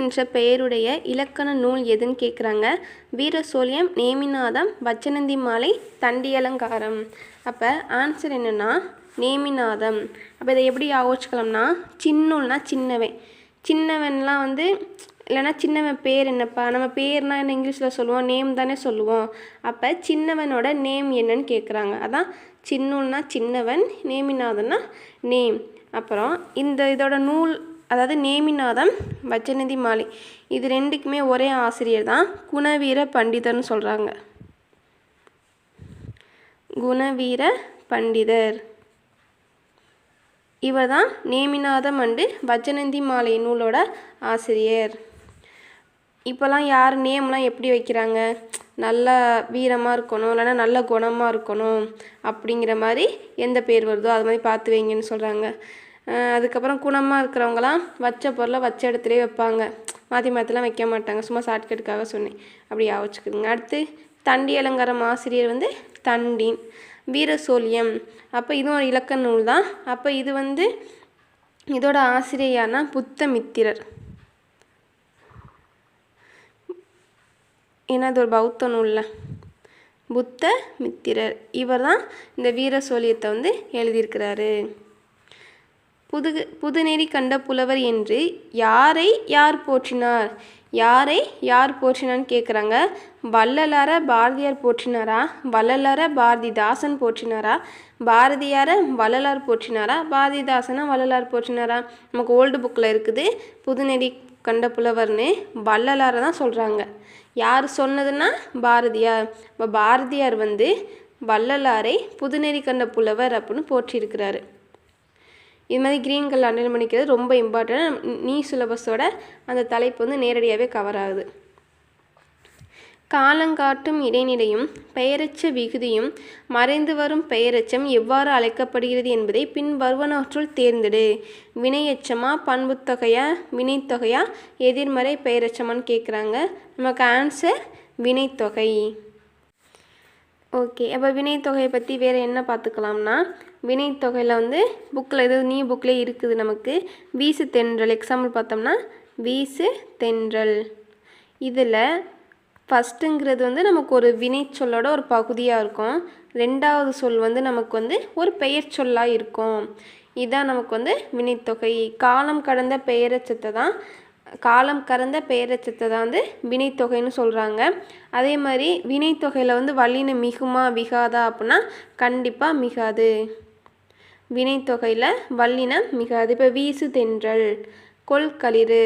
என்ற பெயருடைய இலக்கண நூல் எதுன்னு கேட்குறாங்க வீரசோழியம் நேமிநாதம் வச்சனந்தி மாலை தண்டியலங்காரம். அப்போ ஆன்சர் என்னென்னா நேமிநாதம். அப்போ இதை எப்படி யோசிச்சுக்கலாம்னா சின்னூல்னா சின்னவன். சின்னவன்லாம் வந்து இல்லைன்னா சின்னவன் பேர் என்னப்பா? நம்ம பேர்னா என்ன இங்கிலீஷில் சொல்லுவோம்? நேம் தானே சொல்லுவோம். அப்போ சின்னவனோட நேம் என்னன்னு கேட்குறாங்க அதான் சின்னூல்னா சின்னவன் நேமிநாதன்னா நேம். அப்புறம் இந்த இதோட நூல் அதாவது நேமிநாதம் வச்சநிதி மாலை. இது ரெண்டுக்குமே ஒரே ஆசிரியர் தான். குணவீர பண்டிதர்னு சொல்கிறாங்க குணவீர பண்டிதர். இவர் தான் நேமிநாதம் அண்டு வச்சநந்தி மாலை நூலோட ஆசிரியர். இப்போல்லாம் யார் நேம்லாம் எப்படி வைக்கிறாங்க? நல்ல வீரமாக இருக்கணும் இல்லைன்னா நல்ல குணமாக இருக்கணும் அப்படிங்கிற மாதிரி எந்த பேர் வருதோ அது மாதிரி பார்த்து வைங்கன்னு சொல்கிறாங்க அதுக்கப்புறம் குணமாக இருக்கிறவங்களாம் வச்ச பொருளை வச்ச இடத்துலயே வைப்பாங்க. மாற்றி மாற்றிலாம் வைக்க மாட்டாங்க. சும்மா ஷார்ட்கட்டுக்காக சொன்னேன். அப்படி யோசிச்சுக்குதுங்க அடுத்து தண்டி அலங்காரம் ஆசிரியர் வந்து தண்டின் வீரசோழியம். அப்போ இதுவும் ஒரு இலக்க நூல் தான். அப்போ இது வந்து இதோட ஆசிரியர் யாருன்னா புத்தமித்திரர். ஏன்னா இது ஒரு பௌத்த நூலில். புத்த மித்திரர் இவர் தான் இந்த வீர சோழியத்தை வந்து எழுதியிருக்கிறாரு. புது புதுநெறி கண்ட புலவர் என்று யாரை யார் போற்றினார்? யாரை யார் போற்றினான்னு கேட்குறாங்க வள்ளலார பாரதியார் போற்றினாரா? வள்ளலார பாரதிதாசன் போற்றினாரா? பாரதியார வள்ளலார் போற்றினாரா? பாரதிதாசனா வள்ளலார் போற்றினாரா? நமக்கு ஓல்டு புக்கில் இருக்குது. புதுநெறி கண்ட புலவர்னு வள்ளலாரை தான் சொல்கிறாங்க யார் சொன்னதுன்னா பாரதியார். இப்போ பாரதியார் வந்து வள்ளலாரை புதுநெறி கண்ட புலவர் அப்படின்னு போற்றியிருக்கிறாரு இது மாதிரி க்ரீன் கலர் அண்டர்லைன் பண்ணிக்கிறது ரொம்ப இம்பார்ட்டன்ட் நீ சிலபஸோட அந்த தலைப்பு வந்து நேரடியாகவே கவர் ஆகுது. காலங்காட்டும் இடைநிலையும் பெயரெச்ச விகுதியும் மறைந்து வரும் பெயரெச்சம் எவ்வாறு அழைக்கப்படுகிறது என்பதை பின் வருவனவற்றுள் தேர்ந்தெடு. வினையச்சமா பண்புத்தொகையா வினைத்தொகையா எதிர்மறை பெயரச்சமான்னு கேட்குறாங்க நமக்கு ஆன்சர் வினைத்தொகை. ஓகே அப்போ வினைத்தொகையை பற்றி வேறு என்ன பார்த்துக்கலாம்னா வினைத்தொகையில் வந்து புக்கில் இது நீ புக்கில் இருக்குது நமக்கு. வீசு தென்றல். எக்ஸாம்பிள் பார்த்தோம்னா வீசு தென்றல். இதில் ஃபஸ்ட்டுங்கிறது வந்து நமக்கு ஒரு வினைச்சொல்லோட ஒரு பகுதியாக இருக்கும். ரெண்டாவது சொல் வந்து நமக்கு வந்து ஒரு பெயர் சொல்லாக இருக்கும். இதுதான் நமக்கு வந்து வினைத்தொகை. காலம் கடந்த பெயரச்சத்தை தான் காலம் கடந்த பெயரச்சத்தை தான் வந்து வினைத்தொகைன்னு சொல்கிறாங்க அதே மாதிரி வினைத்தொகையில் வந்து வல்லினம் மிகுமா மிகாதா அப்படின்னா கண்டிப்பாக மிகாது. வினைத்தொகையில் வல்லினம் மிகாது இப்போ வீசு தென்றல். கொள்களிறு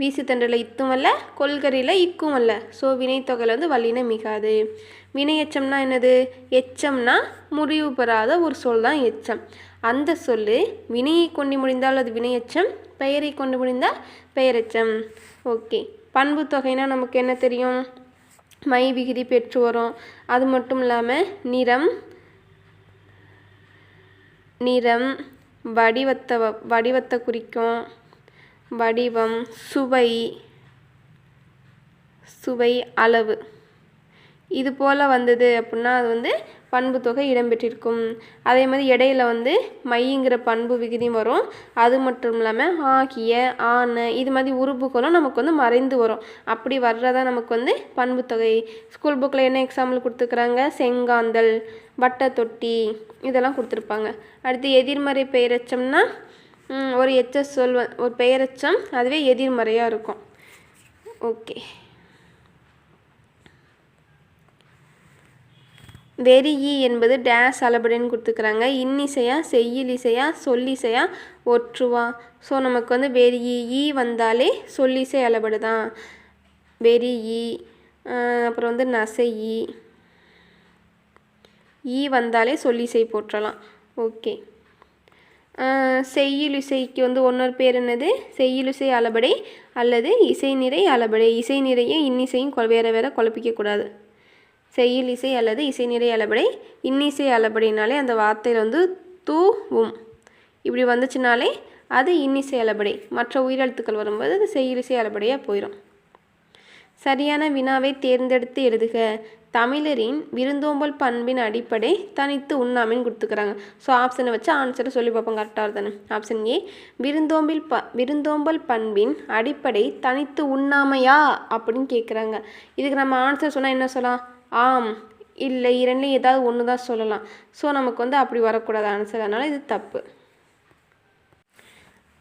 வீசு தென்றலில் இத்தும் அல்ல கொள்கரியில் இக்கும் அல்ல. ஸோ வினைத்தொகையில் வந்து வல்லினம் மிகாது. வினை எச்சம்னா என்னது? எச்சம்னா முடிவு பெறாத ஒரு சொல் தான் எச்சம். அந்த சொல் வினையை கொண்டு முடிந்தால் அது வினையச்சம் பெயரை கொண்டு முடிந்தால் பெயரெச்சம். ஓகே. பண்பு தொகைனா நமக்கு என்ன தெரியும்? மை விகுதி பெற்று வரும். அது மட்டும் இல்லாமல் நிறம் நிறம் வடிவத்தை வடிவத்தை குறிக்கும். வடிவம் சுவை சுவை அளவு. இது போல் வந்தது அப்படின்னா அது வந்து பண்பு தொகை இடம்பெற்றிருக்கும். அதே மாதிரி இடையில வந்து மைங்கிற பண்பு விகுதியும் வரும். அது மட்டும் இல்லாமல் ஆகிய ஆன இது மாதிரி உறுப்புகளும் நமக்கு வந்து மறைந்து வரும். அப்படி வர்றதா நமக்கு வந்து பண்பு தொகை. ஸ்கூல் புக்கில் என்ன எக்ஸாம்பிள் கொடுத்துருக்குறாங்க? செங்காந்தல் வட்ட தொட்டி இதெல்லாம் கொடுத்துருப்பாங்க. அடுத்து எதிர்மறை பெயரெச்சம்னா ஒரு எச்ச சொல் ஒரு பெயரச்சம் அதுவே எதிர்மறையாக இருக்கும். ஓகே. வெறியி என்பது டேஸ் அளபடின்னு கொடுத்துக்கிறாங்க. இன்னிசையா செய்யுளிசையா சொல்லிசையா ஒற்றுவா. ஸோ நமக்கு வந்து வெறியி ஈ வந்தாலே சொல்லிசை அளபடு தான் வெறியி அப்புறம் வந்து நசையி ஈ. வந்தாலே சொல்லிசை போற்றலாம். ஓகே. செய்யுளிசைக்கு வந்து ஒன்றொரு பேர் என்னது? செய்யுலிசை அளபடை அல்லது இசை நிறை அளபடை. இசை நிறையும் இன்னிசையும் கொ- வேற வேற குழப்பிக்கக்கூடாது செய்யுள் இசை அல்லது இசை நிறை அளபடை இன்னிசை அளபடினாலே அந்த வார்த்தையில் வந்து தூ உம் இப்படி வந்துச்சுனாலே அது இன்னிசை அளபடை. மற்ற உயிரெழுத்துக்கள் வரும்போது அது செய்யுள் இசை அளபடையாக போயிடும் சரியான வினாவை தேர்ந்தெடுத்து எழுதுக. தமிழரின் விருந்தோம்பல் பண்பின் அடிப்படை தனித்து உண்ணாமைன்னு கொடுத்துக்கிறாங்க. ஸோ ஆப்ஷனை வச்சு ஆன்சரை சொல்லி பார்ப்போம். கரெக்டாக தானே ஆப்ஷன் ஏ விருந்தோம்பில் ப விருந்தோம்பல் பண்பின் அடிப்படை தனித்து உண்ணாமையா? அப்படின்னு கேட்குறாங்க இதுக்கு நம்ம ஆன்சர் சொன்னால் என்ன சொல்லலாம்? ஆம் இல்லை இரண்டுலையும் ஏதாவது ஒன்று தான் சொல்லலாம். ஸோ நமக்கு வந்து அப்படி வரக்கூடாது ஆன்சர் அதனால் இது தப்பு.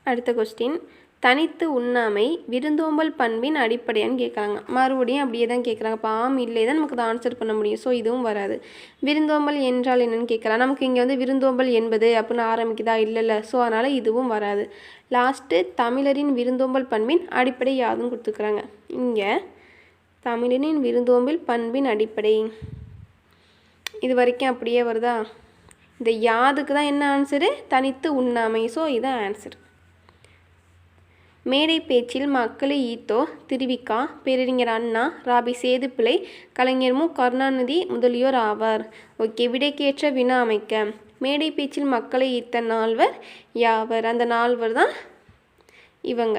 அடுத்த கொஸ்டின் தனித்து உண்ணாமை விருந்தோம்பல் பண்பின் அடிப்படையான்னு கேட்குறாங்க. மறுபடியும் அப்படியே தான் கேட்குறாங்க. இப்போ ஆம் இல்லை தான் நமக்கு அதை ஆன்சர் பண்ண முடியும். ஸோ இதுவும் வராது. விருந்தோம்பல் என்றால் என்னென்னு கேட்குறாங்க நமக்கு இங்கே வந்து விருந்தோம்பல் என்பது அப்படின்னு ஆரம்பிக்குதா? இல்லைல்ல ஸோ அதனால் இதுவும் வராது. லாஸ்ட்டு தமிழரின் விருந்தோம்பல் பண்பின் அடிப்படை யாதுன்னு கொடுத்துக்கிறாங்க இங்கே தமிழனின் விருந்தோம்பில் பண்பின் அடிப்படை. இது வரைக்கும் அப்படியே வருதா? இந்த யாதுக்கு தான் என்ன ஆன்சரு தனித்து உண்ணாமை. ஸோ இதான் ஆன்சர் மேடை பேச்சில் மக்களை ஈத்தோ திருவிக்கா பேரறிஞர் அண்ணா ராபி சேதுப்பிள்ளை கலைஞர் மு. கருணாநிதி முதலியோர் ஆவார். ஓகே விடைக்கேற்ற வினா அமைக்க. மேடை பேச்சில் மக்களை ஈர்த்த நால்வர் யாவர்? அந்த நால்வர் தான் இவங்க.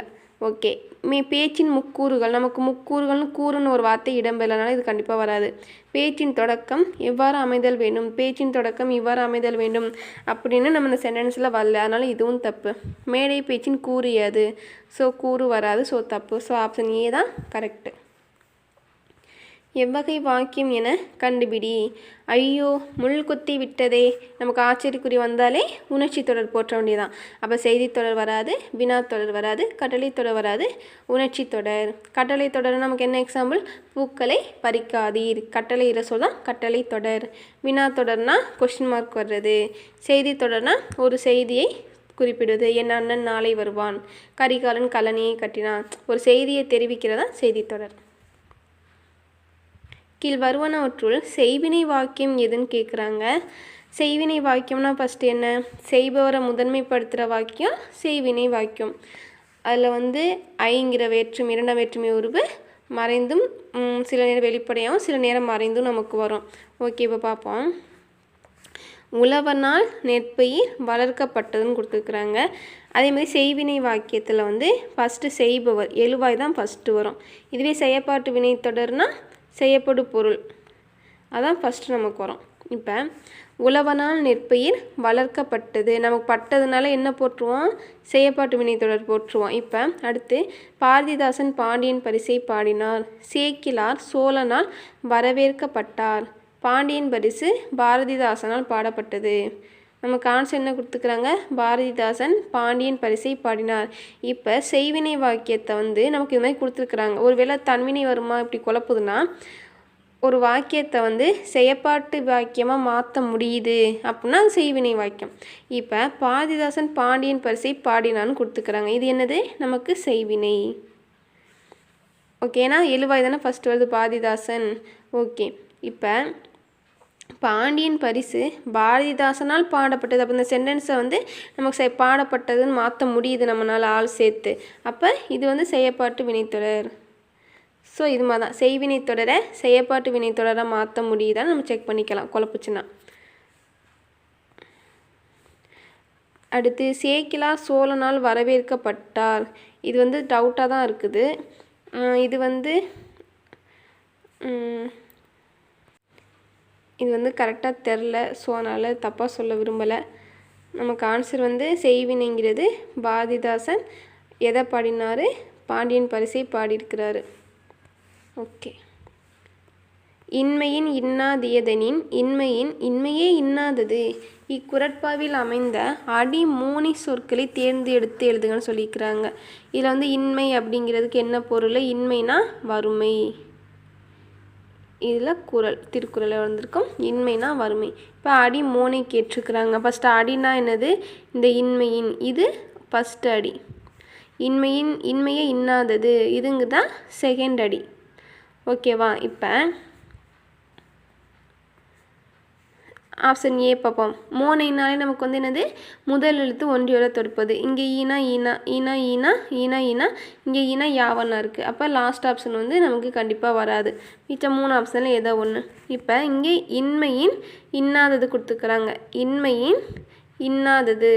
ஓகே. மே பேச்சின் முக்கூறுகள். நமக்கு முக்கூறுகள்னு கூறுன்னு ஒரு வார்த்தை இடம்பெறலனால இது கண்டிப்பாக வராது. பேச்சின் தொடக்கம் எவ்வாறு அமைதல் வேண்டும்? பேச்சின் தொடக்கம் இவ்வாறு அமைதல் வேண்டும்? அப்படின்னு நம்ம இந்த சென்டென்ஸில் வரல. அதனால் இதுவும் தப்பு. மேடை பேச்சின் கூறியது ஸோ கூறு வராது ஸோ தப்பு. ஸோ ஆப்ஷன் ஏ தான் கரெக்டு எவ்வகை வாக்கியம் என கண்டுபிடி. ஐயோ முள் குத்தி விட்டதே. நமக்கு ஆச்சரியக்குறி வந்தாலே உணர்ச்சி தொடர் போற்ற வேண்டியதான் அப்போ செய்தி தொடர் வராது வினா தொடர் வராது கட்டளை தொடர் வராது உணர்ச்சி தொடர். கட்டளை தொடர் நமக்கு என்ன எக்ஸாம்பிள் பூக்களை பறிக்காதீர். கட்டளை இர தான் கட்டளை தொடர். வினா தொடர்னா கொஷின் மார்க் வர்றது. செய்தி தொடர்னா ஒரு செய்தியை குறிப்பிடுவது என் அண்ணன் நாளை வருவான். கரிகாலன் கலனியை கட்டினான். ஒரு செய்தியை தெரிவிக்கிறதா? செய்தி தொடர். கீழ் வருவனவற்றுள் செய்வினை வாக்கியம் எதுன்னு கேட்குறாங்க செய்வினை வாக்கியம்னா ஃபஸ்ட்டு என்ன? செய்பவரை முதன்மைப்படுத்துகிற வாக்கியம் செய்வினை வாக்கியம். அதில் வந்து ஐங்கிற வேற்றுமை இரண்டாம் வேற்றுமை உருவு மறைந்தும் சில நேரம் வெளிப்படையாகவும் சில நேரம் மறைந்தும் நமக்கு வரும். ஓகே இப்போ பார்ப்போம் உழவனால் நெற்பயிர் வளர்க்கப்பட்டதுன்னு கொடுத்துருக்குறாங்க. அதேமாதிரி செய்வினை வாக்கியத்தில் வந்து ஃபஸ்ட்டு செய்பவர் எழுவாய் தான் ஃபஸ்ட்டு வரும். இதுவே செயற்பாட்டு வினை தொடர்னால் செய்யப்படும் பொருள். அதான் ஃபஸ்ட்டு நமக்கு வரும் இப்போ உழவனால் நெற்பயிர் வளர்க்கப்பட்டது. நமக்கு பட்டதுனால என்ன போட்டுருவோம் செய்யப்பாட்டு வினைத்தொடர் தொடர் போட்டுருவோம் இப்போ அடுத்து பாரதிதாசன் பாண்டியன் பரிசை பாடினார். சேக்கிலார் சோழனால் வரவேற்கப்பட்டார். பாண்டியன் பரிசு பாரதிதாசனால் பாடப்பட்டது. நமக்கு ஆன்சர் என்ன கொடுத்துக்கிறாங்க? பாரதிதாசன் பாண்டியன் பரிசை பாடினார். இப்போ செய்வினை வாக்கியத்தை வந்து நமக்கு இது மாதிரி கொடுத்துருக்குறாங்க. ஒருவேளை தன்வினை வருமா? இப்படி குழப்புதுன்னா ஒரு வாக்கியத்தை வந்து செயப்பாட்டு வாக்கியமாக மாற்ற முடியுது அப்படின்னா அது செய்வினை வாக்கியம். இப்போ பாரதிதாசன் பாண்டியன் பரிசை பாடினான்னு கொடுத்துக்கிறாங்க. இது என்னது? நமக்கு செய்வினை. ஓகேனா? எழுவாய் தானே ஃபஸ்ட்டு வருது பாரதிதாசன். ஓகே. இப்போ பாண்டியன் பரிசு பாரதிதாசனால் பாடப்பட்டது. அப்போ இந்த சென்டென்ஸை வந்து நமக்கு செ பாடப்பட்டதுன்னு மாற்ற முடியுது நம்மளால் ஆள் சேர்த்து. அப்போ இது வந்து செய்யப்பாட்டு வினைத்தொடர். ஸோ இது மாதிரி தான். செய்வினை தொடரை செய்யப்பாட்டு வினைத்தொடராக மாற்ற முடியுதான்னு நம்ம செக் பண்ணிக்கலாம். குழப்புச்சுன்னா. அடுத்து சேக்கிலா சோழனால் வரவேற்கப்பட்டார். இது வந்து டவுட்டாக தான் இருக்குது. இது வந்து இது வந்து கரெக்டாக தெரில. ஸோ அதனால் தப்பாக சொல்ல விரும்பலை. நமக்கு ஆன்சர் வந்து செய்வினைங்கிறது பாரதிதாசன் எதை பாடினார்? பாண்டியன் பரிசை பாடியிருக்கிறாரு. ஓகே இன்மையின் இன்னாதியதனின் இன்மையின் இன்மையே இன்னாதது. இக்குரட்பாவில் அமைந்த அடி மூனி சொற்களை தேர்ந்து எடுத்து எழுதுங்கன்னு சொல்லியிருக்கிறாங்க. இதில் வந்து இன்மை அப்படிங்கிறதுக்கு என்ன பொருள்? இன்மைனா வறுமை. இதில் குரல் திருக்குறளில் வந்திருக்கும் இன்மைனா வறுமை. இப்போ அடி மூனை கேட்டிருக்கிறாங்க. ஃபஸ்ட்டு அடினா என்னது? இந்த இன்மையின் இது ஃபஸ்ட்டு அடி. இன்மையின் இன்மையே இன்னாதது. இதுங்க தான் செகண்ட் அடி ஓகேவா இப்போ ஆப்ஷன் ஏ பார்ப்போம். மோனைனாலே நமக்கு வந்து என்னது? முதல் எழுத்து ஒன்றியோட தொடுப்பது. இங்கே ஈனா ஈனா ஈனா ஈனா ஈனா ஈனா இங்கே ஈனா யாவனா இருக்குது அப்போ லாஸ்ட் ஆப்ஷன் வந்து நமக்கு கண்டிப்பாக வராது. மிச்சம் மூணு ஆப்ஷனில் ஏதோ ஒன்று இப்போ இங்கே இன்மையின் இன்னாதது கொடுத்துக்கிறாங்க இன்மையின் இன்னாதது.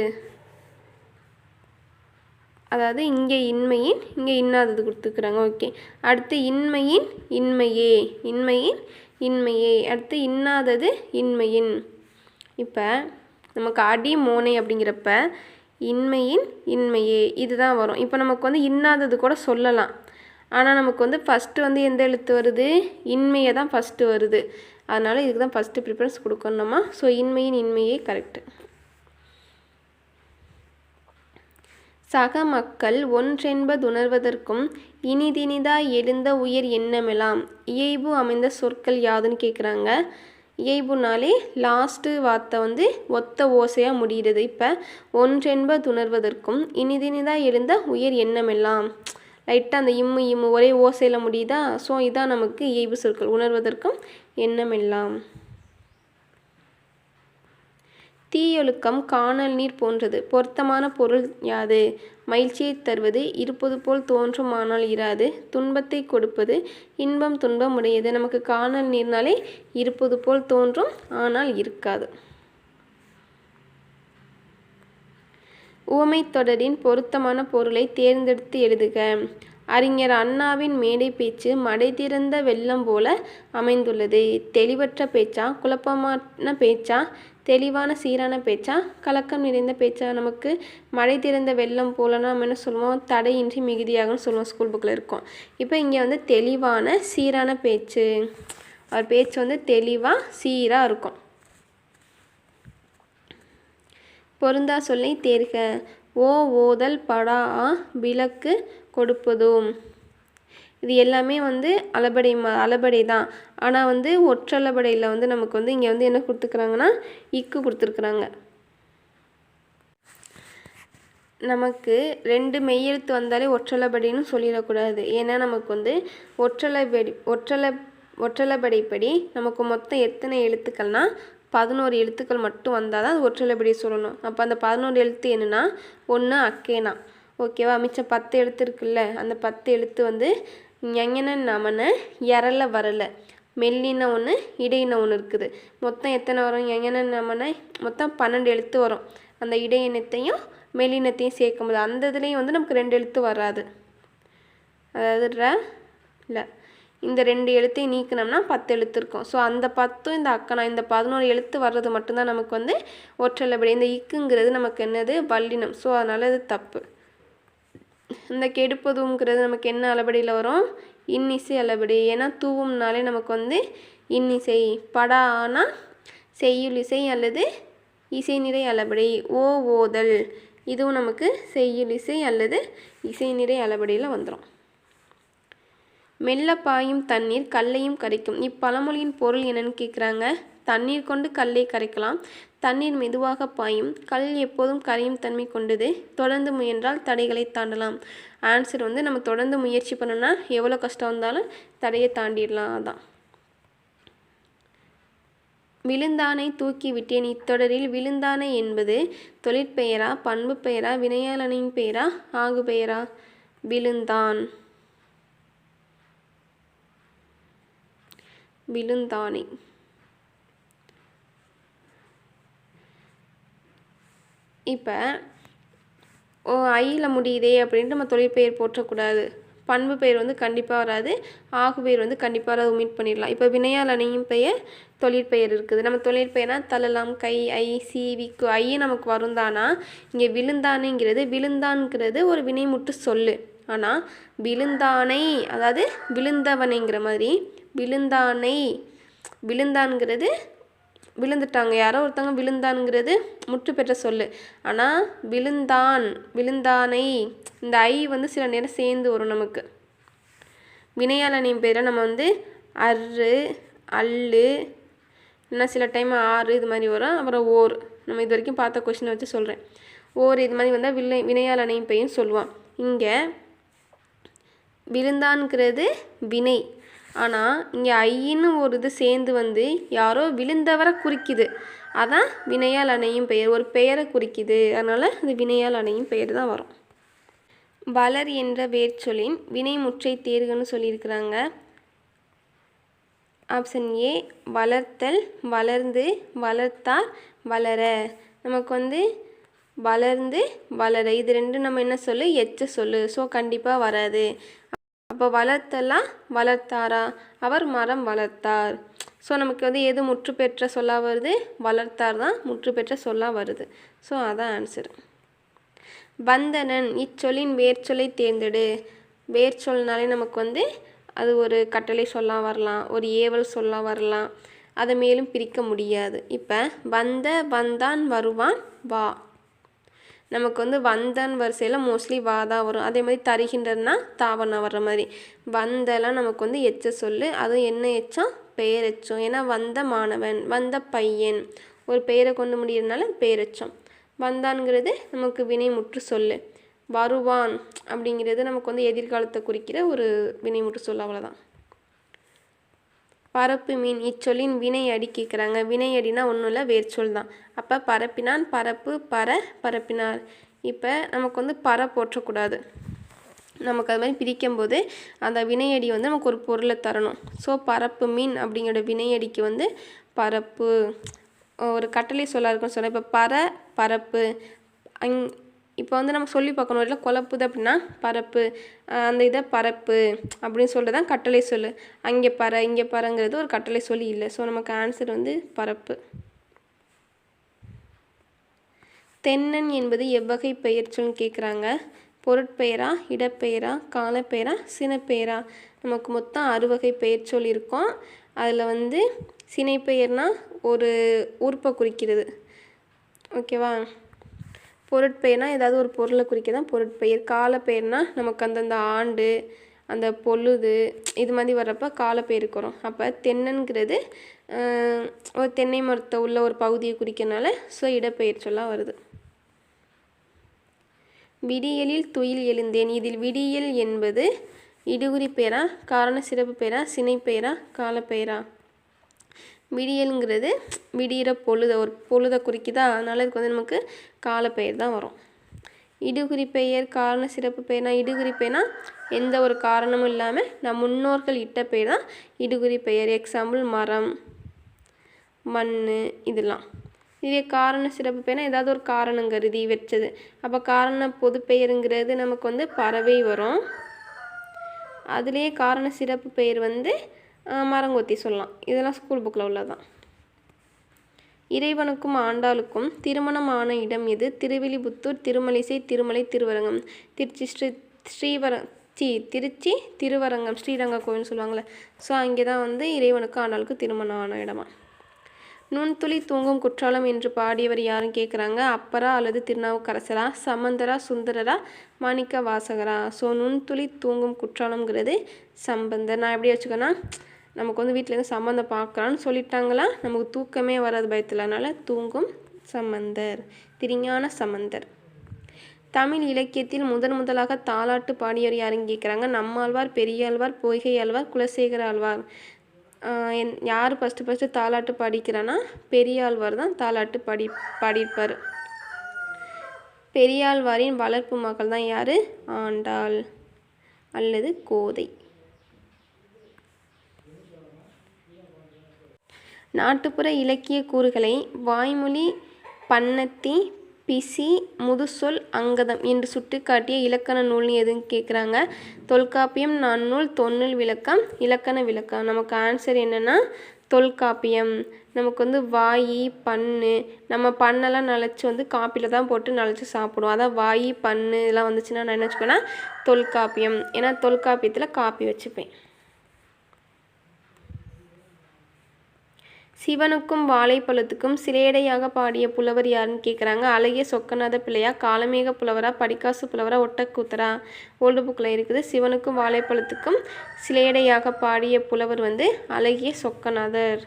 அதாவது இங்கே இன்மையின் இங்கே இன்னாதது கொடுத்துக்கிறாங்க ஓகே அடுத்து இன்மையின் இன்மையே. இன்மையின் இன்மையே அடுத்து இன்னாதது இன்மையின். இப்போ நமக்கு அடி மோனை அப்படிங்கிறப்ப இன்மையின் இன்மையே இதுதான் வரும். இப்போ நமக்கு வந்து இன்னாதது கூட சொல்லலாம். ஆனால் நமக்கு வந்து ஃபஸ்ட்டு வந்து எந்த எழுத்து வருது? இன்மையை தான் ஃபஸ்ட்டு வருது. அதனால் இதுக்கு தான் ஃபஸ்ட்டு ப்ரிஃபரன்ஸ் கொடுக்கணுமா? ஸோ இன்மையின் இன்மையே கரெக்டு சக மக்கள் ஒன்றென்பதுணர்வதற்கும் இனிதினிதாய் எழுந்த உயர் எண்ணமெலாம். இயைபு அமைந்த சொற்கள் யாதுன்னு கேட்குறாங்க இயைபுனாலே லாஸ்ட்டு வார்த்தை வந்து ஒத்த ஓசையாக முடிகிறது இப்போ ஒன்றென்பதுணர்வதற்கும் இனிதினிதா எழுந்த உயர் எண்ணமெல்லாம் லைட்டாக அந்த இம்மு இம்மு ஒரே ஓசையில் முடியுதா? ஸோ இதான் நமக்கு இயைபு சொற்கள். உணர்வதற்கும் எண்ணமெல்லாம் தீயொழுக்கம் காணல் நீர் போன்றது. பொருத்தமான பொருள் யாது? மகிழ்ச்சியை தருவது இருப்பது போல் தோன்றும் ஆனால் இராது. துன்பத்தை கொடுப்பது இன்பம் துன்பம் உடையது. நமக்கு காணல் நீர்னாலே இருப்பது போல் தோன்றும் ஆனால் இருக்காது. உவமை தொடரின் பொருத்தமான பொருளை தேர்ந்தெடுத்து எழுதுக. அறிஞர் அண்ணாவின் மேடை பேச்சு மடை திறந்த வெள்ளம் போல அமைந்துள்ளது. தெளிவற்ற பேச்சா? குழப்பமான பேச்சா? தெளிவான சீரான பேச்சா? கலக்கம் நிறைந்த பேச்சா? நமக்கு மழை திறந்த வெள்ளம் போலனா நம்ம என்ன சொல்லுவோம்? தடையின்றி மிகுதியாகன்னு சொல்லுவோம் ஸ்கூல் புக்கில் இருக்கும். இப்போ இங்கே வந்து தெளிவான சீரான பேச்சு. அவர் பேச்சு வந்து தெளிவாக சீராக இருக்கும். பொருந்தா சொல்லை தேர்க. ஓ ஓதல் படா விளக்கு கொடுப்பதும். இது எல்லாமே வந்து அலபடை ம அலபடை தான். ஆனால் வந்து ஒற்றலபடையில் வந்து நமக்கு வந்து இங்கே வந்து என்ன கொடுத்துருக்குறாங்கன்னா இக்கு கொடுத்துருக்குறாங்க. நமக்கு ரெண்டு மெய்யெழுத்து வந்தாலே ஒற்றளபடின்னு சொல்லிடக்கூடாது. ஏன்னா நமக்கு வந்து ஒற்றளபடி ஒற்றலை ஒற்றளபடிப்படி நமக்கு மொத்தம் எத்தனை எழுத்துக்கள்னால் பதினோரு எழுத்துக்கள் மட்டும் வந்தால் தான் அது ஒற்றளபடி சொல்லணும். அப்போ அந்த பதினோரு எழுத்து என்னென்னா ஒன்று அக்கேனா. ஓகேவா? மிச்சம் பத்து எழுத்து இருக்குல்ல அந்த பத்து எழுத்து வந்து ஞங்கன நமன எரல வரல. மெல்லின ஒன்று இடையின ஒன்று இருக்குது. மொத்தம் எத்தனை வரும்? ஞங்கன நமன மொத்தம் பன்னெண்டு எழுத்து வரும். அந்த இடையினத்தையும் மெல்லினத்தையும் சேர்க்கும்போது அந்த இதுலேயும் வந்து நமக்கு ரெண்டு எழுத்து வராது. அதாவது ர இல்லை இந்த ரெண்டு எழுத்தையும் நீக்கினோம்னா பத்து எழுத்து இருக்கும். ஸோ அந்த பத்தும் இந்த அக்கனா இந்த பதினோரு எழுத்து வர்றது மட்டும்தான் நமக்கு வந்து ஒற்றளபடி இந்த இக்குங்கிறது நமக்கு என்னது? வல்லினம். ஸோ அதனால் இது தப்பு. இந்த கெடுப்பதுங்கிறது நமக்கு என்ன அளபடியில் வரும்? இன்னிசை அளபடி. ஏன்னா தூவும்னாலே நமக்கு வந்து இன்னிசை. படானா செய்யுளிசை அல்லது இசை நிறை அளபடி. ஓ ஓதல். இதுவும் நமக்கு செய்யுள் இசை அல்லது இசை நிறை அளபடியில் வந்துடும் மெல்ல பாயும் தண்ணீர் கல்லையும் கரைக்கும். இப்பழமொழியின் பொருள் என்னன்னு கேட்குறாங்க தண்ணீர் கொண்டு கல்லை கரைக்கலாம். தண்ணீர் மெதுவாக பாயும். கல் எப்போதும் கரையும் தன்மை கொண்டது. தொடர்ந்து முயன்றால் தடைகளை தாண்டலாம். ஆன்சர் வந்து நம்ம தொடர்ந்து முயற்சி பண்ணோன்னா எவ்வளோ கஷ்டம் வந்தாலும் தடையை தாண்டிடலாம். அதான். விழுந்தானை தூக்கி விட்டேன். இத்தொடரில் விழுந்தானை என்பது தொழிற்பெயரா பண்பு பெயரா வினையாளனின் பெயரா ஆகு பெயரா? விழுந்தான். விழுந்தானை. இப்போ ஓ ஐயில் முடியுதே அப்படின்ட்டு நம்ம தொழிற்பெயர் போற்றக்கூடாது. பண்பு பெயர் வந்து கண்டிப்பாக வராது. ஆகு பெயர் வந்து கண்டிப்பாக வராது. மீட் பண்ணிடலாம். இப்போ வினையால் அணையும் பெயர் தொழிற்பெயர் இருக்குது. நம்ம தொழிற்பெயர்னா தள்ளலாம் கை ஐ சி விக்கு ஐ நமக்கு வரும் தானா? இங்கே விழுந்தானைங்கிறது விழுந்தான்ங்கிறது ஒரு வினைமுட்டு சொல்லு. ஆனால் விழுந்தானை அதாவது விழுந்தவனைங்கிற மாதிரி விழுந்தானை விழுந்தான்ங்கிறது விழுந்துட்டாங்க. யாரோ ஒருத்தவங்க விழுந்தானுங்கிறது முற்று பெற்ற சொல்லு. ஆனால் விழுந்தான் விழுந்தானை. இந்த ஐ வந்து சில நேரம் சேர்ந்து வரும் நமக்கு. வினையாளனின் பேரை நம்ம வந்து அரு அல்லு இல்லைன்னா சில டைம் ஆறு இது மாதிரி வரும். அப்புறம் ஓர். நம்ம இது வரைக்கும் பார்த்த கொஷினை வச்சு சொல்கிறேன் ஓர் இது மாதிரி வந்தால் வில்லை வினையாளனையும் பெயும் சொல்லுவான். இங்கே விழுந்தான்ங்கிறது வினை. ஆனால் இங்கே ஐயின்னு ஒரு இது சேர்ந்து வந்து யாரோ விழுந்தவரை குறிக்குது. அதான் வினையால் அணையும் பெயர். ஒரு பெயரை குறிக்குது. அதனால் அது வினையால் அணையும் பெயர் தான் வரும். வளர் என்ற வேர்ச்சொல்லின் வினைமுற்றை தேர்கன்னு சொல்லியிருக்கிறாங்க. ஆப்ஷன் ஏ வளர்த்தல் வளர்ந்து வளர்த்தார் வளர. நமக்கு வந்து வளர்ந்து வளர. இது ரெண்டும் நம்ம என்ன சொல்லு? எச்ச சொல்லு. ஸோ கண்டிப்பாக வராது. அப்போ வளர்த்தெல்லாம் வளர்த்தாரா? அவர் மரம் வளர்த்தார். ஸோ நமக்கு வந்து எது முற்று பெற்ற சொல்லாக வருது? வளர்த்தார் தான் முற்று பெற்ற சொல்லாக வருது. ஸோ அதான் ஆன்சர் வந்தனன் இச்சொல்லின் வேர்ச்சொல்லை தேர்ந்தெடு. வேர்ச்சொல்னாலே நமக்கு வந்து அது ஒரு கட்டளை சொல்லாக வரலாம் ஒரு ஏவல் சொல்லாக வரலாம். அதை மேலும் பிரிக்க முடியாது. இப்போ வந்த வந்தான் வருவான் வா. நமக்கு வந்து வந்தன் வரிசையில் மோஸ்ட்லி வா தான் வரும். அதே மாதிரி தருகின்றன்னா தாவணம் வர்ற மாதிரி. வந்தெல்லாம் நமக்கு வந்து எச்ச சொல்லு. அதுவும் என்ன எச்சம் பெயர் எச்சம் ஏன்னா வந்த மாணவன் வந்த பையன். ஒரு பெயரை கொண்டு முடியறதுனால பெயரெச்சம் வந்தான்ங்கிறது நமக்கு வினைமுற்று சொல்லு. வருவான் அப்படிங்கிறது நமக்கு வந்து எதிர்காலத்தை குறிக்கிற ஒரு வினைமுற்று சொல் அவ்வளோதான் பரப்பு மீன் இச்சொல்லின் வினை அடி கேட்குறாங்க வினை அடினா ஒன்றும் இல்லை வேர்ச்சொல் தான். அப்போ பரப்பினான். பரப்பு பர பரப்பினார். இப்போ நமக்கு வந்து பற போற்றக்கூடாது. நமக்கு அது மாதிரி பிரிக்கும்போது அந்த வினையடி வந்து நமக்கு ஒரு பொருளை தரணும். ஸோ பரப்பு மீன் அப்படிங்கிற வினையடிக்கு வந்து பரப்பு. ஒரு கட்டளை சொல்ல இருக்குன்னு சொன்னால் இப்போ பற பரப்பு. அங் இப்போ வந்து நம்ம சொல்லி பார்க்கணும். இல்லை குழப்புது அப்படின்னா பரப்பு. அந்த இதை பரப்பு அப்படின்னு சொல்லிட்டு தான் கட்டளை சொல்லு. அங்கே பற இங்கே பறங்கிறது ஒரு கட்டளை சொல்லி இல்லை. ஸோ நமக்கு ஆன்சர் வந்து பரப்பு. தென்னன் என்பது எவ்வகை பெயர் சொல்னு கேட்குறாங்க பொருட்பெயரா இடப்பெயரா காலப்பெயரா சினப்பெயரா. நமக்கு மொத்தம் அறுவகை பெயர் சொல் இருக்கும் அதில் வந்து சினைப்பெயர்னால் ஒரு உறுப்பை குறிக்கிறது. ஓகேவா? பொருட்பெயர்னால் ஏதாவது ஒரு பொருளை குறிக்க தான் பொருட்பெயர். காலப்பெயர்னால் நமக்கு அந்தந்த ஆண்டு அந்த பொழுது இது மாதிரி வர்றப்ப காலப்பெயருக்கு வரும் அப்போ தென்னங்கிறது ஒரு தென்னை மரத்தை உள்ள ஒரு பகுதியை குறிக்கிறனால ஸோ இடப்பெயர் சொல்லாக வருது. விடியலில் துயில் எழுந்தேன். இதில் விடியல் என்பது இடுகுறி பெயரா காரண சிறப்பு பெயரா சினைப்பெயரா காலப்பெயரா விடியலுங்கிறது விடிகிற பொழுத ஒரு பொழுதை குறிக்குதா? அதனால் இதுக்கு வந்து நமக்கு காலப்பெயர் தான் வரும். இடுகுறி பெயர் காரண சிறப்பு பெயர்னா இடுகுறி பெயர்னா எந்த ஒரு காரணமும் இல்லாமல் நம் முன்னோர்கள் இட்ட பெயர் தான் இடுகுறி பெயர். எக்ஸாம்பிள் மரம் மண் இதெல்லாம். இதே காரண சிறப்பு பெயர்னா ஏதாவது ஒரு காரணம் கருதி வச்சது. அப்போ காரண பொது பெயருங்கிறது நமக்கு வந்து பறவை வரும். அதுலேயே காரண சிறப்பு பெயர் வந்து மரங்கொத்தி சொல்லலாம். இதெல்லாம் ஸ்கூல் புக்கில் உள்ளதான் இறைவனுக்கும் ஆண்டாளுக்கும் திருமணமான இடம் இது திருவில்லிபுத்தூர் திருமலிசை திருமலை திருவரங்கம். திருச்சி ஸ்ரீ ஸ்ரீவர சி திருச்சி திருவரங்கம் ஸ்ரீரங்க கோவில்னு சொல்லுவாங்கள்ல ஸோ அங்கே தான் வந்து இறைவனுக்கும் ஆண்டாளுக்கும் திருமணம் ஆன இடமா? நுண்துளி தூங்கும் குற்றாலம் என்று பாடியவர் யாரும் கேட்குறாங்க அப்பரா அல்லது திருநாவுக்கரசரா? சமந்தரா சுந்தரரா? மாணிக்க வாசகரா? ஸோ நுண்துளி தூங்கும் குற்றாலம்ங்கிறது சம்பந்தர். நான் எப்படி வச்சுக்கோன்னா நமக்கு வந்து வீட்டிலேருந்து சம்பந்தம் பார்க்குறான்னு சொல்லிட்டாங்களா? நமக்கு தூக்கமே வராது பயத்தில். அதனால் தூங்கும் சம்பந்தர். திருஞான சம்பந்தர். தமிழ் இலக்கியத்தில் முதன் முதலாக தாலாட்டு பாடியவர் யாருன்னு கேட்குறாங்க நம்மாழ்வார் பெரியாழ்வார் பொய்கை ஆழ்வார் குலசேகர ஆழ்வார். யார் ஃபஸ்ட்டு ஃபஸ்ட்டு தாலாட்டு பாடிக்கிறான்னா பெரியாழ்வார் தான் தாலாட்டு பாடி பாடியிருப்பார் பெரியாழ்வாரின் வளர்ப்பு மகள் தான் யார்? ஆண்டாள் அல்லது கோதை. நாட்டுப்புற இலக்கிய கூறுகளை வாய்மொழி பன்னத்தி பிசி முதுசொல் அங்கதம் என்று சுட்டிக்காட்டிய இலக்கண நூல்னு எதுன்னு கேட்குறாங்க தொல்காப்பியம் நன்னூல் தொன்னில் விளக்கம் இலக்கண விளக்கம். நமக்கு ஆன்சர் என்னென்னா தொல்காப்பியம். நமக்கு வந்து வாயி பண்ணு. நம்ம பண்ணெல்லாம் நினச்சி வந்து காப்பியில் தான் போட்டு நனைச்சி சாப்பிடுவோம். அதான் வாயி பண்ணு இதெல்லாம் வந்துச்சுன்னா நான் என்ன வச்சுக்கோன்னா தொல்காப்பியம். ஏன்னா தொல்காப்பியத்தில் காப்பி வச்சுப்பேன். சிவனுக்கும் வாழைப்பழத்துக்கும் சிலேடையாக பாடிய புலவர் யாருன்னு கேட்குறாங்க அழகிய சொக்கநாத பிள்ளையா காலமேக புலவரா படிக்காசு புலவரா ஒட்டக்கூத்தரா? ஓல்டு புக்கில் இருக்குது. சிவனுக்கும் வாழைப்பழத்துக்கும் சிலேடையாக பாடிய புலவர் வந்து அழகிய சொக்கநாதர்.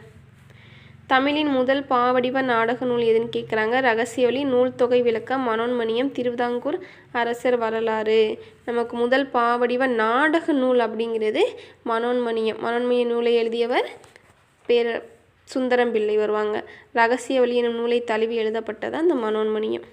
தமிழின் முதல் பாவடிவ நாடக நூல் எதுன்னு கேட்குறாங்க ரகசியொலி நூல் தொகை விளக்கம் மனோன்மணியம் திருவிதாங்கூர் அரசர் வரலாறு. நமக்கு முதல் பாவடிவ நாடக நூல் அப்படிங்கிறது மனோன்மணியம். மனோன்மணிய நூலை எழுதியவர் பேர சுந்தரம் பிள்ளை வருவாங்க. ரகசிய வழி எனும் நூலை தழுவி எழுதப்பட்டது அந்த மனோன்மணியம்.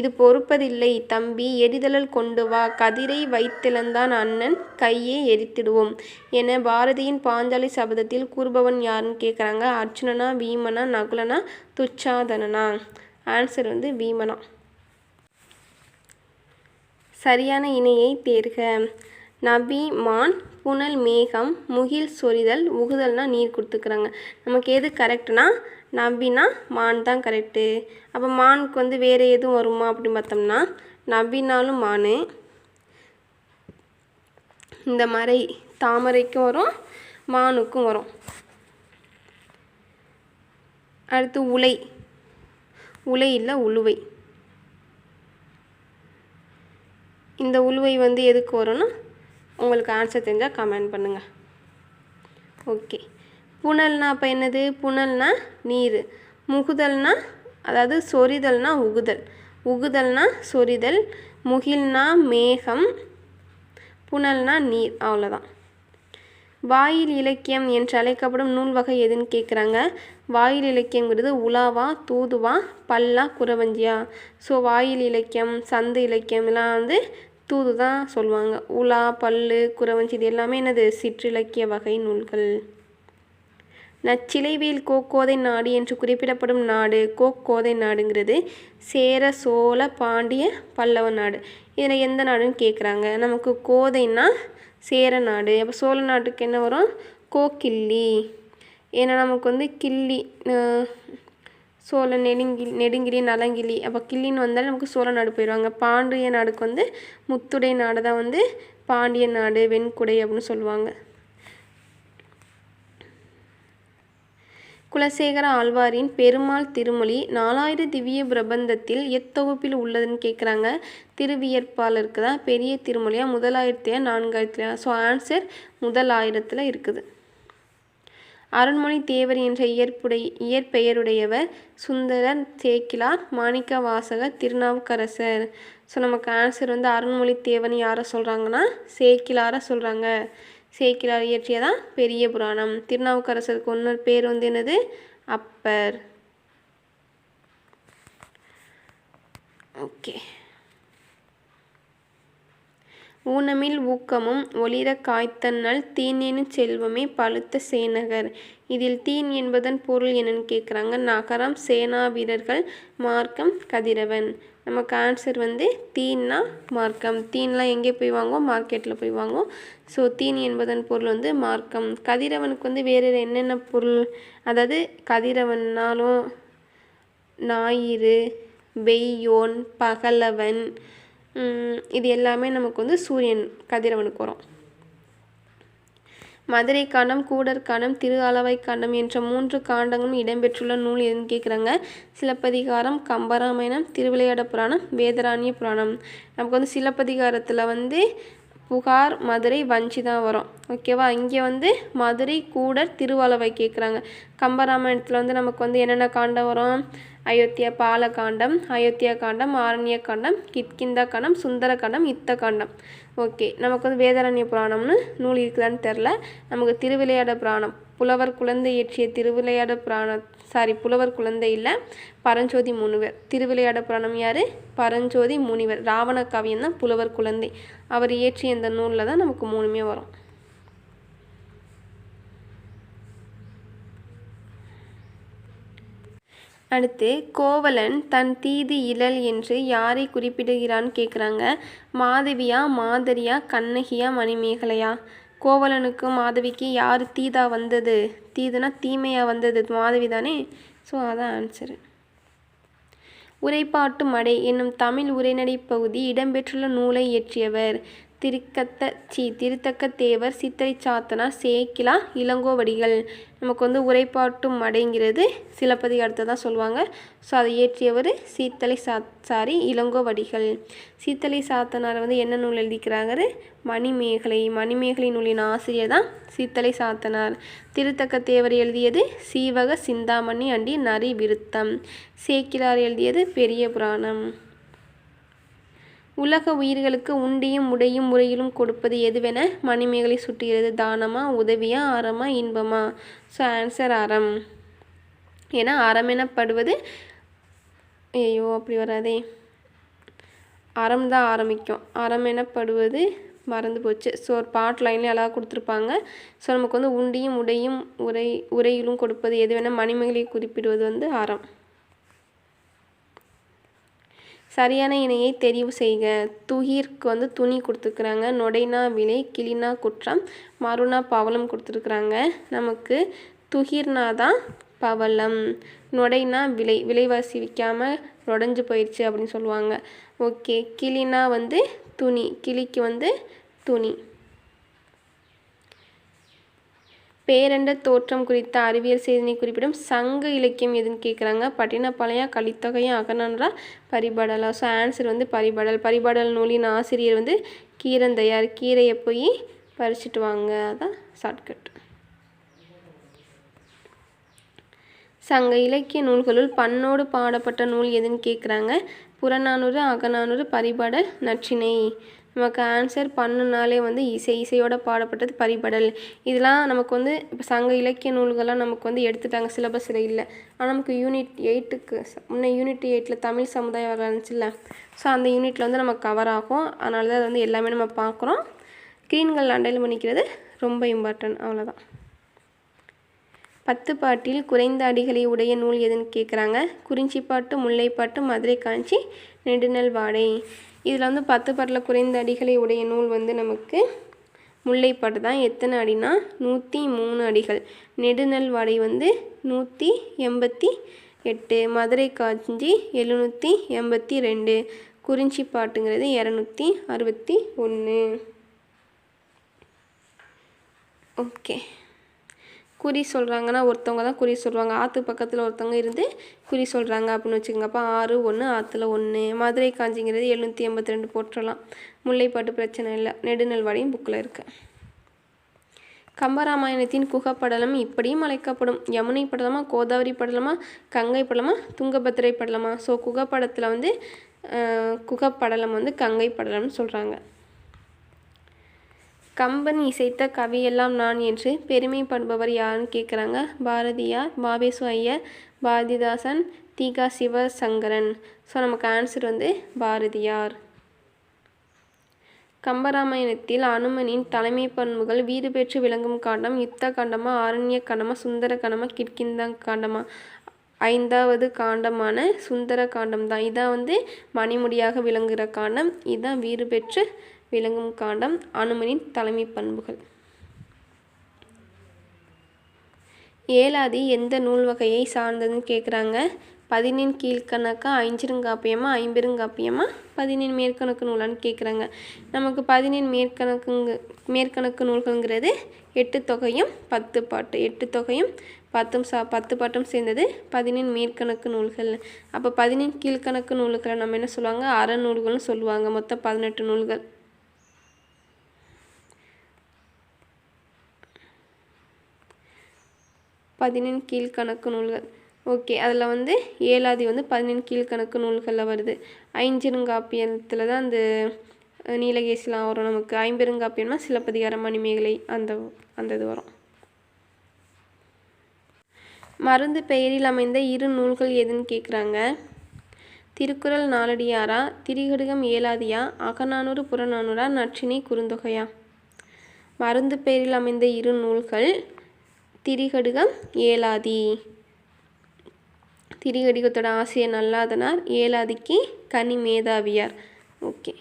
இது பொறுப்பதில்லை தம்பி. எரிதழல் கொண்டு வா. கதிரை வைத்திழந்தான் அண்ணன். கையே எரித்திடுவோம் என பாரதியின் பாஞ்சாலி சபதத்தில் கூறுபவன் யாருன்னு கேட்குறாங்க அர்ஜுனனா வீமனா நகுலனா துச்சாதனனா? ஆன்சர் வந்து வீமனா. சரியான இணையை தேர்க. நபி மான் புனல் மேகம் முகில் சொரிதல் உகுதல்னா நீர் கொடுத்துக்கிறாங்க. நமக்கு எது கரெக்டுனா நபினா மான் தான் கரெக்டு அப்போ மானுக்கு வந்து வேறு எதுவும் வருமா அப்படின்னு பார்த்தோம்னா நபினாலும் மான். இந்த மறை தாமரைக்கும் வரும் மானுக்கும் வரும். அடுத்து உலை. உலை இல்லை உழுவை. இந்த உழுவை வந்து எதுக்கு வரும்னா உங்களுக்கு ஆன்சர் தெரிஞ்சால் கமெண்ட் பண்ணுங்கள் ஓகே புனல்னா அப்போ என்னது? புனல்னா நீர். முகுதல்னா அதாவது சொரிதல்னா உகுதல். உகுதல்னா சொரிதல் முகில்னா மேகம் புனல்னா நீர் அவ்வளோதான் வாயில் இலக்கியம் என்று அழைக்கப்படும் நூல் வகை எதுன்னு கேட்குறாங்க வாயில் இலக்கியங்கிறது உலாவா தூதுவா பல்லா குறவஞ்சியா ஸோ வாயில் இலக்கியம் சந்து இலக்கியம் இதெல்லாம் வந்து தூது தான் சொல்லுவாங்க. உலா பல்லு குறவஞ்சி இது எல்லாமே எனது சிற்றிலக்கிய வகை நூல்கள். நச்சிலைவேல் கோக்கோதை நாடு என்று குறிப்பிடப்படும் நாடு கோக்கோதை நாடுங்கிறது சேர சோழ பாண்டிய பல்லவ நாடு. இதில் எந்த நாடுன்னு கேட்குறாங்க. நமக்கு கோதைன்னா சேர நாடு. அப்போ சோழ நாட்டுக்கு என்ன வரும்? கோக்கில்லி. ஏன்னா நமக்கு வந்து கிள்ளி சோழ நெடுங்கி நெடுங்கிலி நலங்கிலி அப்போ கிள்ளின்னு வந்தாலும் நமக்கு சோழ நாடு போயிடுவாங்க பாண்டிய நாடுக்கு வந்து முத்துடை நாடு தான் வந்து பாண்டிய நாடு வெண்குடை அப்படின்னு சொல்லுவாங்க. குலசேகர ஆழ்வாரின் பெருமாள் திருமொழி நாலாயிர திவ்ய பிரபந்தத்தில் எத்தொகுப்பில் உள்ளதுன்னு கேட்குறாங்க திருவியற்பாளருக்கு தான் பெரிய திருமொழியாக முதலாயிரத்தியா நான்காயிரத்தியா? ஸோ ஆன்சர் முதலாயிரத்தில் இருக்குது. அருண்மொழி தேவர் என்ற இயற்புடை இயற்பெயருடையவர் சுந்தரர் சேக்கிலார் மாணிக்கவாசகர் திருநாவுக்கரசர். ஸோ நமக்கு ஆன்சர் வந்து அருண்மொழி தேவன் யாரை சொல்கிறாங்கன்னா சேக்கிலாரை சொல்கிறாங்க சேக்கிலார் இயற்றியதான் பெரிய புராணம். திருநாவுக்கரசருக்கு இன்னொரு பேர் வந்து என்னது? அப்பர். ஓகே ஊனமில் ஊக்கமும் ஒளிர காய்த்தன்னல் தீனெனு செல்வமே பழுத்த சேனகர். இதில் தீன் என்பதன் பொருள் என்னன்னு கேட்குறாங்க நகரம் சேனா வீரர்கள் மார்க்கம் கதிரவன். நமக்கு ஆன்சர் வந்து தீன்னா மார்க்கம். தீன்லாம் எங்கே போய் வாங்குவோம்? மார்க்கெட்டில் போய் வாங்குவோம். ஸோ தீன் என்பதன் பொருள் வந்து மார்க்கம். கதிரவனுக்கு வந்து வேறு என்னென்ன பொருள்? அதாவது கதிரவன்னாலும் ஞாயிறு வெய்யோன் பகலவன் இது எல்லாமே நமக்கு வந்து சூரியன் கதிரவனுக்கு வரும். மதுரை காண்டம் கூடர் காண்டம் திரு அளவை காண்டம் என்ற மூன்று காண்டங்களும் இடம்பெற்றுள்ள நூல் எதுன்னு கேட்குறாங்க சிலப்பதிகாரம் கம்பராமாயணம் திருவிளையாட புராணம் வேதராணிய புராணம். நமக்கு வந்து சிலப்பதிகாரத்தில் வந்து புகார் மதுரை வஞ்சி தான் வரும் ஓகேவா இங்கே வந்து மதுரை கூடர் திருவாலவை கேட்குறாங்க கம்பராமாயணத்தில் வந்து நமக்கு வந்து என்னென்ன காண்டம் வரும்? அயோத்தியா பாலகாண்டம் அயோத்தியா காண்டம் ஆரண்ய காண்டம் கிட்கிந்தா காண்டம் சுந்தர காண்டம் யுத்த காண்டம். ஓகே நமக்கு வந்து வேதாரண்ய புராணம்னு நூல் இருக்குதான்னு தெரில நமக்கு திருவிளையாட புராணம். புலவர் குழந்தை இயற்றிய திருவிளையாட புராணம் சாரி புலவர் குழந்தை இல்லை பரஞ்சோதி முனிவர். திருவிளையாட புராணம் யார்? பரஞ்சோதி முனிவர். ராவண காவியம் தான் புலவர் குழந்தை. அவர் இயற்றிய இந்த நூலில் தான் நமக்கு மூணுமே வரும். அடுத்து கோவலன் தன் தீதி இழல் என்று யாரை குறிப்பிடுகிறான்னு கேட்குறாங்க மாதவியா மாதரியா கண்ணகியா மணிமேகலையா? கோவலனுக்கு மாதவிக்கு யார் தீதா வந்தது? தீதுனா தீமையா வந்தது. மாதவி தானே? ஸோ அதான் ஆன்சரு உரைப்பாட்டு மடை என்னும் தமிழ் உரைநடை பகுதி இடம்பெற்றுள்ள நூலை இயற்றியவர் திருக்கத்த சி திருத்தக்க தேவர் சித்திரை சாத்தனா சேக்கிலா இளங்கோவடிகள் நமக்கு வந்து உரைப்பாட்டு மடைங்கிறது சிலப்பதிகாரத்தை தான் சொல்லுவாங்க. ஸோ அதை இயற்றியவர் சீத்தலை சா சாரி இளங்கோவடிகள் சீத்தலை சாத்தனார் வந்து என்ன நூல் எழுதிக்கிறாங்க மணிமேகலை. மணிமேகலை நூலின் ஆசிரியர் தான் சீத்தலை சாத்தனார். திருத்தக்க தேவர் எழுதியது சீவக சிந்தாமணி அண்டி நரி விருத்தம். சேக்கிலார் எழுதியது பெரிய புராணம். உலக உயிர்களுக்கு உண்டியும் உடையும் முறையிலும் கொடுப்பது எதுவென மணிமேகலை சுட்டுகிறது. தானமா உதவியா அறமா இன்பமா? ஸோ ஆன்சர் அறம். ஏன்னா அறம் எனப்படுவது ஐயோ அப்படி வராதே. அறம் தான் ஆரம்பிக்கும். அறம் எனப்படுவது மறந்து போச்சு. ஸோ ஒரு பாட் லைன்லேயே அழகாக கொடுத்துருப்பாங்க. ஸோ நமக்கு வந்து உண்டியும் உடையும் உரை உரையிலும் கொடுப்பது எது வேணால் மணிமேகலை குறிப்பிடுவது வந்து அறம். சரியான இணையை தெரிவு செய்க. துகிர்க்கு வந்து துணி கொடுத்துருக்குறாங்க நொடைனா விலை கிளினா குற்றம் மறுனா பவளம் கொடுத்துருக்குறாங்க. நமக்கு துகிர்னா தான் பவளம். நொடைனா விலை விலைவாசி விற்காமல் நொடைஞ்சு போயிடுச்சு அப்படின்னு சொல்லுவாங்க. ஓகே கிளினா வந்து துணி கிளிக்கு வந்து துணி. பேரண்ட தோற்றம் குறித்த அறிவியல் செய்தினை குறிப்பிடும் சங்க இலக்கியம் எதுன்னு கேட்குறாங்க பட்டினப்பாளையா கலித்தொகையும் அகனன்றா பரிபாடலா. ஸோ ஆன்சர் வந்து பரிபாடல். பரிபாடல் நூலின் ஆசிரியர் வந்து கீரந்தையார். கீரையை போய் பறிச்சுட்டு வாங்க. அதான் ஷார்ட்கட் சங்க இலக்கிய நூல்களுள் பண்ணோடு பாடப்பட்ட நூல் எதுன்னு கேட்குறாங்க புறநானூறு அகநானூறு பரிபாடல் நற்றினை. நமக்கு ஆன்சர் பண்ணுனாலே வந்து இசை இசையோட பாடப்பட்டது பரிபடல். இதெல்லாம் நமக்கு வந்து இப்போ சங்க இலக்கிய நூல்கள்லாம் நமக்கு வந்து எடுத்துட்டாங்க சிலபஸில் இல்லை. ஆனால் நமக்கு யூனிட் எயிட்டுக்கு முன்னே யூனிட் எயிட்டில் தமிழ் சமுதாயம் வரலாறு இருந்துச்சுல்ல. ஸோ அந்த யூனிட்டில் வந்து நமக்கு கவர் ஆகும். அதனால தான் அது வந்து எல்லாமே நம்ம பார்க்குறோம். க்ரீன்கள் அண்டையில் பண்ணிக்கிறது ரொம்ப இம்பார்ட்டன்ட் அவ்வளோதான் பத்து பாட்டில் குறைந்த அடிகளை உடைய நூல் எதுன்னு கேட்குறாங்க குறிஞ்சிப்பாட்டு முல்லைப்பாட்டு மதுரை காஞ்சி நெடுநல் வாடை. இதில் வந்து பத்து பாட்டில் குறைந்த அடிகளை உடைய நூல் வந்து நமக்கு முல்லைப்பாட்டு தான். எத்தனை அடினா? நூற்றி மூணு அடிகள். நெடுநல் வடை வந்து நூற்றி எண்பத்தி எட்டு. மதுரை காஞ்சி எழுநூற்றி எண்பத்தி ரெண்டு. குறிஞ்சி பாட்டுங்கிறது இரநூத்தி அறுபத்தி ஒன்று. ஓகே. குறி சொல்கிறாங்கன்னா ஒருத்தவங்க தான் குறி சொல்லுவாங்க. ஆற்று பக்கத்தில் ஒருத்தவங்க இருந்து குறி சொல்கிறாங்க அப்படின்னு வச்சுக்கோங்க. அப்போ ஆறு ஒன்று ஆற்றுல ஒன்று மதுரை காஞ்சிங்கிறது எழுநூற்றி எண்பத்தி ரெண்டு போட்டுடலாம் முல்லைப்பாட்டு பிரச்சனை இல்லை. நெடுநல்வாடியும் புக்கில் இருக்குது கம்பராமாயணத்தின் குகப்படலம் இப்படியும் அழைக்கப்படும். யமுனை படலமா கோதாவரி படலமா கங்கை படலமா துங்கபத்திரை படலமா? ஸோ குகப்படத்தில் வந்து குகப்படலம் வந்து கங்கை படலம்னு சொல்கிறாங்க கம்பன் இசைத்த கவியெல்லாம் நான் என்று பெருமைப்படுபவர் யாருன்னு கேட்குறாங்க பாரதியார் பாபேசு ஐயர் பாரதிதாசன் தீகா சிவசங்கரன். ஸோ நமக்கு ஆன்சர் வந்து பாரதியார். கம்பராமாயணத்தில் அனுமனின் தலைமை பண்புகள் வீடு பெற்று விளங்கும் காண்டம் யுத்த காண்டமா ஆரண்ய காண்டமா சுந்தர காண்டமா கிட்கிந்த காண்டமா? ஐந்தாவது காண்டமான சுந்தர காண்டம் தான் இதான் வந்து மணிமுடியாக விளங்குகிற காண்டம். இதுதான் வீடு பெற்று விளங்கும் காண்டம் அனுமனின் தலைமை பண்புகள். ஏலாதி எந்த நூல் வகையை சார்ந்ததுன்னு கேட்குறாங்க பதினெண் கீழ்கணக்கா ஐஞ்சிருங்காப்பியமா ஐம்பெருங்காப்பியமா? பதினெண் மேற்கணக்கு நூலான்னு கேட்குறாங்க நமக்கு பதினெண் மேற்கணக்குங்க மேற்கணக்கு நூல்கள்ங்கிறது எட்டு தொகையும் பத்து பாட்டு எட்டு தொகையும் பத்தும் சா பத்து பாட்டும் சேர்ந்தது பதினெண் மேற்கணக்கு நூல்கள். அப்போ பதினெண் கீழ்கணக்கு நூல்களை நம்ம என்ன சொல்லுவாங்க? அறநூல்கள்னு சொல்லுவாங்க மொத்தம் பதினெட்டு நூல்கள். பதினெண் கீழ்கணக்கு நூல்கள். ஓகே அதில் வந்து ஏழாதி வந்து பதினெண் கீழ்கணக்கு நூல்களில் வருது. ஐஞ்சிருங்காப்பியத்தில் தான் அந்த நீலகேசிலாம் வரும். நமக்கு ஐம்பெருங்காப்பியம்னா சிலப்பதிகார மணிமேகலை அந்த அந்த இது வரும். மருந்து பெயரில் அமைந்த இரு நூல்கள் எதுன்னு கேட்குறாங்க திருக்குறள் நாலடியாரா திரிகடுகம் ஏலாதியா அகநானூறு புறநானூறா நற்றினை குறுந்தொகையா? மருந்து பெயரில் அமைந்த இரு நூல்கள் திரிகடுகம் ஏலாதி திரிகடிகத்தோட ஆசிரியர் நல்லாதனார். ஏலாதிக்கு கனி மேதாவியார். ஓகே.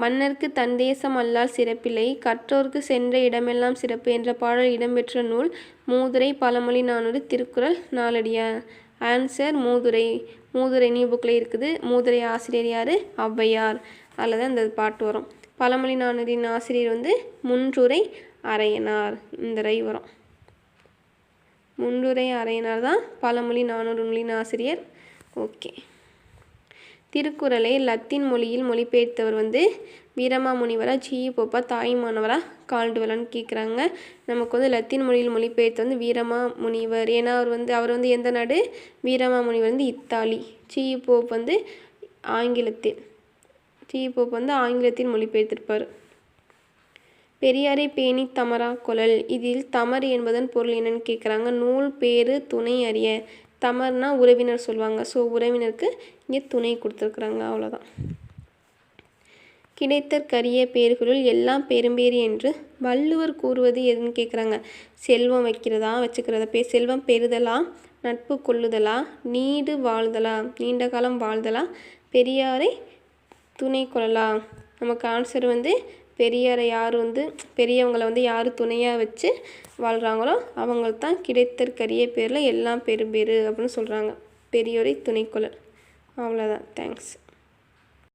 மன்னர்க்கு தன் தேசம் அல்லால் சிறப்பில்லை. கற்றோர்க்கு சென்ற இடமெல்லாம் சிறப்பு என்ற பாடல் இடம்பெற்ற நூல் மூதுரை பழமொழி நானூறு திருக்குறள் நாலடியார். ஆன்சர் மூதுரை. மூதுரை நியூ புக்கில் இருக்குது. மூதுரை ஆசிரியர் யார்? ஔவையார். அதில் தான் இந்த பாட்டு வரும். பழமொழி நானூரின் ஆசிரியர் வந்து முன்றுரை அரையனார் இந்த ரை வரும் முன்றுரை அரையனார் தான் பழமொழி நானூறு நூலின் ஆசிரியர். ஓகே. திருக்குறளை லத்தீன் மொழியில் மொழிபெயர்த்தவர் வந்து வீரமாமுனிவரா ஜி. போப்பா தாய்மானவரா கால்டுவலான்னு கேட்குறாங்க நமக்கு வந்து லத்தீன் மொழியில் மொழிபெயர்த்து வந்து வீரமா முனிவர். ஏன்னா அவர் வந்து அவர் வந்து எந்த நாடு? வீரமா முனிவர் வந்து இத்தாலி. ஜி. போப் வந்து ஆங்கிலத்தில். ஜி. போப் வந்து ஆங்கிலத்தில் மொழிபெயர்த்திருப்பார். பெரியாரை பேணி தமரா கொழல். இதில் தமர் என்பதன் பொருள் என்னன்னு கேட்குறாங்க நூல் பேரு துணை அறிய. தமர்னா உறவினர் சொல்லுவாங்க. ஸோ உறவினருக்கு இங்கே துணை கொடுத்துருக்குறாங்க. அவ்வளோதான் கிடைத்தற்கரிய பேர்களுள் எல்லாம் பெரும்பேறு என்று வள்ளுவர் கூறுவது எதுன்னு கேட்குறாங்க செல்வம் வைக்கிறதா வச்சுக்கிறதா பே செல்வம் பெறுதலா நட்பு கொள்ளுதலா நீடு வாழ்தலா நீண்ட காலம் வாழ்தலா பெரியாரை துணை கொள்ளலாம் நமக்கு ஆன்சர் வந்து பெரியாரை யார் வந்து பெரியவங்களை வந்து யார் துணையாக வச்சு வாழ்கிறாங்களோ அவங்களுக்கு தான் கிடைத்தற்கரிய பேரில் எல்லாம் பெரும்பேர் அப்படின்னு சொல்கிறாங்க பெரியோரை துணை அவ்வளோதான் தேங்க்ஸ்